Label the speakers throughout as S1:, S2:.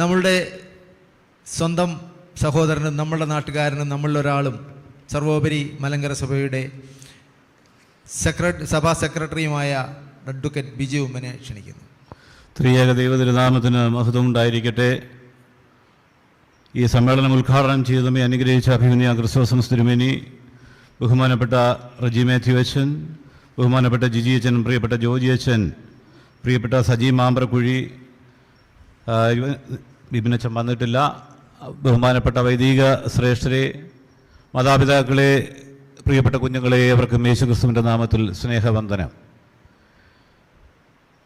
S1: നമ്മളുടെ സ്വന്തം സഹോദരനും നമ്മളുടെ നാട്ടുകാരനും നമ്മളിലൊരാളും സർവോപരി മലങ്കര സഭയുടെ സെക്രട്ടറി സഭാ സെക്രട്ടറിയുമായ അഡ്വക്കേറ്റ് ബിജു ഉമ്മനെ ക്ഷണിക്കുന്നു.
S2: ത്രിയേക ദൈവതിരുനാമത്തിന് മഹത്വം ഉണ്ടായിരിക്കട്ടെ. ഈ സമ്മേളനം ഉദ്ഘാടനം ചെയ്തതുമേ അനുഗ്രഹിച്ച അഭിമന്യ ക്രിസ്തോസം തിരുമേനി ബഹുമാനപ്പെട്ട റജി മാത്യു അച്ഛൻ ബഹുമാനപ്പെട്ട ജിജി അച്ഛൻ പ്രിയപ്പെട്ട ജോജി അച്ഛൻ പ്രിയപ്പെട്ട സജി മാമ്പ്രക്കുഴി ഇവ- വന്നിട്ടില്ല. ബഹുമാനപ്പെട്ട വൈദിക ശ്രേഷ്ഠരെ മാതാപിതാക്കളെ പ്രിയപ്പെട്ട കുഞ്ഞുങ്ങളെ ഏവർക്കും യേശുക്രിസ്തുവിന്റെ നാമത്തിൽ സ്നേഹവന്ദനം.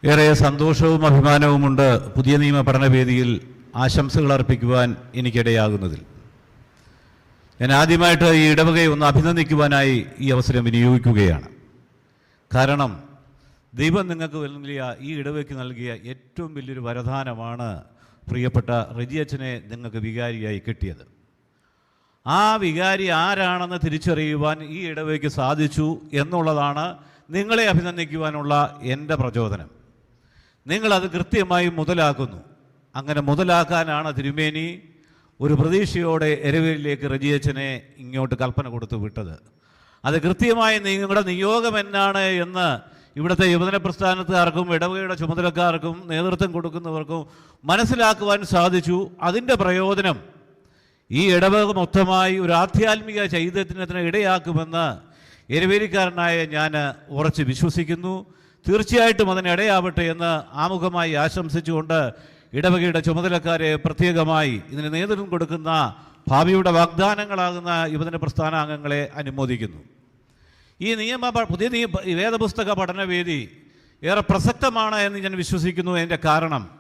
S2: ഏറെ സന്തോഷവും അഭിമാനവുമുണ്ട് പുതിയ നിയമ പഠനവേദിയിൽ ആശംസകൾ അർപ്പിക്കുവാൻ എനിക്കിടയാകുന്നതിൽ. ഞാൻ ആദ്യമായിട്ട് ഈ ഇടവകയെ ഒന്ന് അഭിനന്ദിക്കുവാനായി ഈ അവസരം വിനിയോഗിക്കുകയാണ്. കാരണം ദൈവം നിങ്ങൾക്ക് നൽകിയ ഈ ഇടവയ്ക്ക് നൽകിയ ഏറ്റവും വലിയൊരു വരദാനമാണ് പ്രിയപ്പെട്ട റജിയച്ചനെ നിങ്ങൾക്ക് വികാരിയായി കിട്ടിയത്. ആ വികാരി ആരാണെന്ന് തിരിച്ചറിയുവാൻ ഈ ഇടവയ്ക്ക് സാധിച്ചു എന്നുള്ളതാണ് നിങ്ങളെ അഭിനന്ദിക്കുവാനുള്ള എന്റെ പ്രചോദനം. നിങ്ങളത് കൃത്യമായി മുതലാക്കുന്നു. അങ്ങനെ മുതലാക്കാനാണ് തിരുമേനി ഒരു പ്രതീക്ഷയോടെ എരവേലിലേക്ക് റജിയച്ചനെ ഇങ്ങോട്ട് കൽപ്പന കൊടുത്തു വിട്ടത്. അത് കൃത്യമായി നിങ്ങളുടെ നിയോഗം എന്നാണ് എന്ന് ഇവിടുത്തെ യുവജന പ്രസ്ഥാനത്തുകാർക്കും ഇടവകയുടെ ചുമതലക്കാർക്കും നേതൃത്വം കൊടുക്കുന്നവർക്കും മനസ്സിലാക്കുവാൻ സാധിച്ചു. അതിന്റെ പ്രയോജനം ഈ ഇടവക മൊത്തമായി ഒരു ആധ്യാത്മിക ചൈതന്യത്തിന് ഇടയാക്കുമെന്ന് എരുവേലിക്കാരനായ ഞാൻ ഉറച്ച് വിശ്വസിക്കുന്നു. തീർച്ചയായിട്ടും അതിനിടയാവട്ടെ എന്ന് ആമുഖമായി ആശംസിച്ചുകൊണ്ട് ഇടവകയുടെ ചുമതലക്കാരെ പ്രത്യേകമായി ഇതിന് നേതൃത്വം കൊടുക്കുന്ന ഭാവിയുടെ വാഗ്ദാനങ്ങളാകുന്ന യുവജന പ്രസ്ഥാനാംഗങ്ങളെ അനുമോദിക്കുന്നു. ഈ നിയമ പുതിയ നിയമ വേദപുസ്തക പഠനവേദി ഏറെ പ്രസക്തമാണ് എന്ന് ഞാൻ വിശ്വസിക്കുന്നു. എന്റെ കാരണം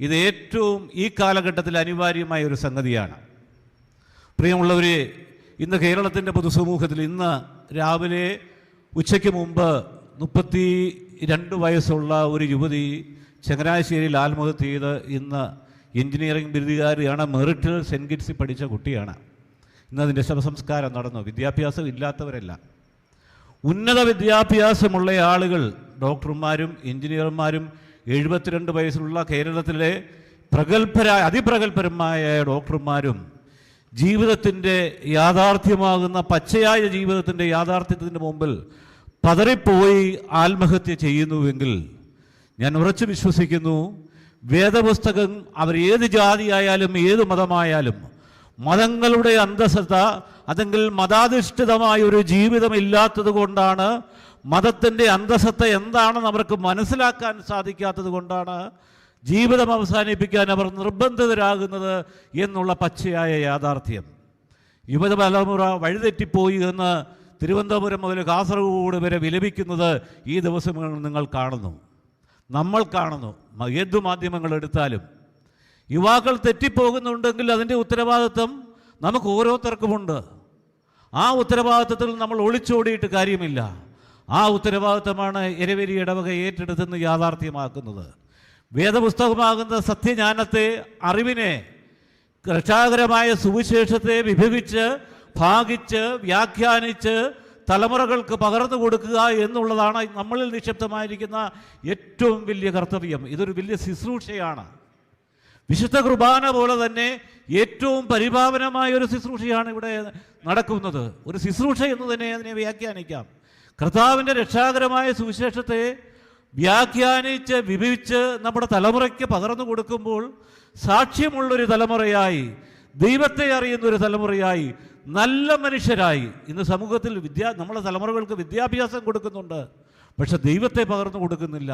S2: ഇത് ഏറ്റവും ഈ കാലഘട്ടത്തിൽ അനിവാര്യമായ ഒരു സംഗതിയാണ്. പ്രിയമുള്ളവരെ ഇന്ന് കേരളത്തിന്റെ പൊതുസമൂഹത്തിൽ ഇന്ന് രാവിലെ ഉച്ചയ്ക്ക് മുമ്പ് മുപ്പത്തി രണ്ട് വയസ്സുള്ള ഒരു യുവതി ചങ്ങനാശ്ശേരിയിൽ ആത്മഹത്യ ചെയ്ത് ഇന്ന് എഞ്ചിനീയറിംഗ് ബിരുദുകാരിയാണ് മെറിറ്റിൽ സെന്റ് കിറ്റ്സിൽ പഠിച്ച കുട്ടിയാണ്. ഇന്ന് അതിന്റെ ശവസംസ്കാരം നടന്നു. വിദ്യാഭ്യാസം ഇല്ലാത്തവരല്ല. ഉന്നത വിദ്യാഭ്യാസമുള്ള ആളുകൾ ഡോക്ടർമാരും എഞ്ചിനീയർമാരും എഴുപത്തിരണ്ട് വയസ്സുള്ള കേരളത്തിലെ പ്രഗത്ഭരായ അതിപ്രഗത്ഭരമായ ഡോക്ടർമാരും ജീവിതത്തിന്റെ യാഥാർത്ഥ്യമാകുന്ന പച്ചയായ ജീവിതത്തിന്റെ യാഥാർത്ഥ്യത്തിന്റെ മുമ്പിൽ പതറിപ്പോയി ആത്മഹത്യ ചെയ്യുന്നുവെങ്കിൽ ഞാൻ ഉറച്ചു വിശ്വസിക്കുന്നു വേദപുസ്തകം അവർ ഏത് ജാതിയായാലും ഏത് മതമായാലും മതങ്ങളുടെ അന്തസ്സത്ത അതെങ്കിൽ മതാധിഷ്ഠിതമായ ഒരു ജീവിതം ഇല്ലാത്തത് കൊണ്ടാണ് മതത്തിന്റെ അന്തസ്സത്ത എന്താണെന്ന് അവർക്ക് മനസ്സിലാക്കാൻ സാധിക്കാത്തത് കൊണ്ടാണ് ജീവിതം അവസാനിപ്പിക്കാൻ അവർ നിർബന്ധിതരാകുന്നത് എന്നുള്ള പച്ചയായ യാഥാർത്ഥ്യം. യുവതലമുറ വഴിതെറ്റിപ്പോയി എന്ന് തിരുവനന്തപുരം മുതൽ കാസർഗോഡ് വരെ വിലപിക്കുന്നത് ഈ ദിവസങ്ങളിൽ നിങ്ങൾ കാണുന്നു. നമ്മൾ കാണുന്നു. ഏതു മാധ്യമങ്ങൾ എടുത്താലും. യുവാക്കൾ തെറ്റിപ്പോകുന്നുണ്ടെങ്കിൽ അതിന്റെ ഉത്തരവാദിത്വം നമുക്ക് ഓരോരുത്തർക്കുമുണ്ട്. ആ ഉത്തരവാദിത്വത്തിൽ നമ്മൾ ഒളിച്ചോടിയിട്ട് കാര്യമില്ല. ആ ഉത്തരവാദിത്വമാണ് എരവരി ഇടവക ഏറ്റെടുത്തെന്ന് യാഥാർത്ഥ്യമാക്കുന്നത്. വേദപുസ്തകമാകുന്ന സത്യജ്ഞാനത്തെ അറിവിനെ രക്ഷാകരമായ സുവിശേഷത്തെ വിഭവിച്ച് ഭാഗിച്ച് വ്യാഖ്യാനിച്ച് തലമുറകൾക്ക് പകർന്നു കൊടുക്കുക എന്നുള്ളതാണ് നമ്മളിൽ നിക്ഷിപ്തമായിരിക്കുന്ന ഏറ്റവും വലിയ കർത്തവ്യം. ഇതൊരു വലിയ ശുശ്രൂഷയാണ്. വിശുദ്ധ കുർബാന പോലെ തന്നെ ഏറ്റവും പരിപാവനമായ ഒരു ശുശ്രൂഷയാണ് ഇവിടെ നടക്കുന്നത്. ഒരു ശുശ്രൂഷ എന്ന് തന്നെ അതിനെ വ്യാഖ്യാനിക്കാം. കർത്താവിന്റെ രക്ഷാകരമായ സുവിശേഷത്തെ വ്യാഖ്യാനിച്ച് വിഭവിച്ച് നമ്മുടെ തലമുറയ്ക്ക് പകർന്നു കൊടുക്കുമ്പോൾ സാക്ഷ്യമുള്ളൊരു തലമുറയായി ദൈവത്തെ അറിയുന്ന ഒരു തലമുറയായി നല്ല മനുഷ്യരായി. ഇന്ന് സമൂഹത്തിൽ വിദ്യാ നമ്മുടെ തലമുറകൾക്ക് വിദ്യാഭ്യാസം കൊടുക്കുന്നുണ്ട്. പക്ഷെ ദൈവത്തെ പകർന്നു കൊടുക്കുന്നില്ല.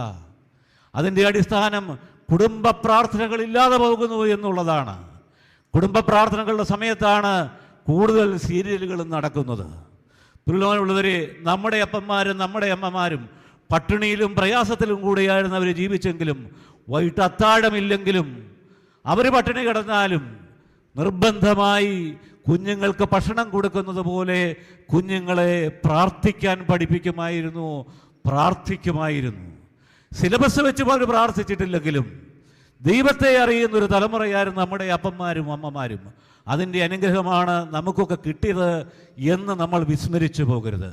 S2: അതിന്റെ അടിസ്ഥാനം കുടുംബ പ്രാർത്ഥനകളില്ലാതെ പോകുന്നു എന്നുള്ളതാണ്. കുടുംബ പ്രാർത്ഥനകളുടെ സമയത്താണ് കൂടുതൽ സീരിയലുകൾ നടക്കുന്നത്. തുല്യമായുള്ളവരെ നമ്മുടെ അപ്പന്മാരും നമ്മുടെ അമ്മമാരും പട്ടിണിയിലും പ്രയാസത്തിലും കൂടിയായിരുന്നു അവർ ജീവിച്ചെങ്കിലും വൈകിട്ട് അത്താഴമില്ലെങ്കിലും അവർ പട്ടിണി കിടന്നാലും നിർബന്ധമായി കുഞ്ഞുങ്ങൾക്ക് ഭക്ഷണം കൊടുക്കുന്നത് പോലെ കുഞ്ഞുങ്ങളെ പ്രാർത്ഥിക്കാൻ പഠിപ്പിക്കുമായിരുന്നു പ്രാർത്ഥിക്കുമായിരുന്നു. സിലബസ് വെച്ച് പോലും പ്രാർത്ഥിച്ചിട്ടില്ലെങ്കിലും ദൈവത്തെ അറിയുന്ന ഒരു തലമുറയായിരുന്നു നമ്മുടെ അപ്പന്മാരും അമ്മമാരും അതിന്റെ അനുഗ്രഹമാണ് നമുക്കൊക്കെ കിട്ടിയത് എന്ന് നമ്മൾ വിസ്മരിച്ചു പോകരുത്.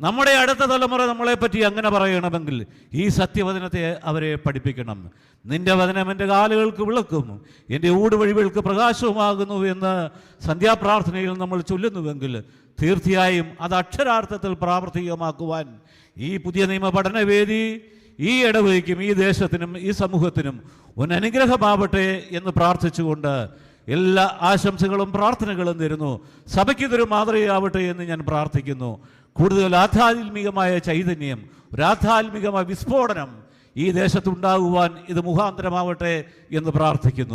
S2: നമ്മുടെ അടുത്ത തലമുറ നമ്മളെപ്പറ്റി അങ്ങനെ പറയണമെങ്കിൽ ഈ സത്യവചനത്തെ അവരെ പഠിപ്പിക്കണം. നിന്റെ വചനം എന്റെ കാലുകൾക്ക് വിളക്കും എന്റെ ഊടുവഴികൾക്ക് പ്രകാശവുമാകുന്നു എന്ന് സന്ധ്യാപ്രാർത്ഥനയിൽ നമ്മൾ ചൊല്ലുന്നുവെങ്കിൽ തീർച്ചയായും അത് അക്ഷരാർത്ഥത്തിൽ പ്രാവർത്തികമാക്കുവാൻ ഈ പുതിയ നിയമ പഠനവേദി ഈ ഇടവഴിക്കും ഈ ദേശത്തിനും ഈ സമൂഹത്തിനും ഒരു അനുഗ്രഹമാവട്ടെ എന്ന് പ്രാർത്ഥിച്ചുകൊണ്ട് എല്ലാ ആശംസകളും പ്രാർത്ഥനകളും തരുന്നു സഭയ്ക്കിതൊരു മാതൃകയാവട്ടെ എന്ന് ഞാൻ പ്രാർത്ഥിക്കുന്നു. കൂടുതൽ ആധ്യാത്മികമായ ചൈതന്യം ഒരു വിസ്ഫോടനം ഈ ദേശത്തുണ്ടാകുവാൻ ഇത് മുഖാന്തരമാവട്ടെ എന്ന് പ്രാർത്ഥിക്കുന്നു.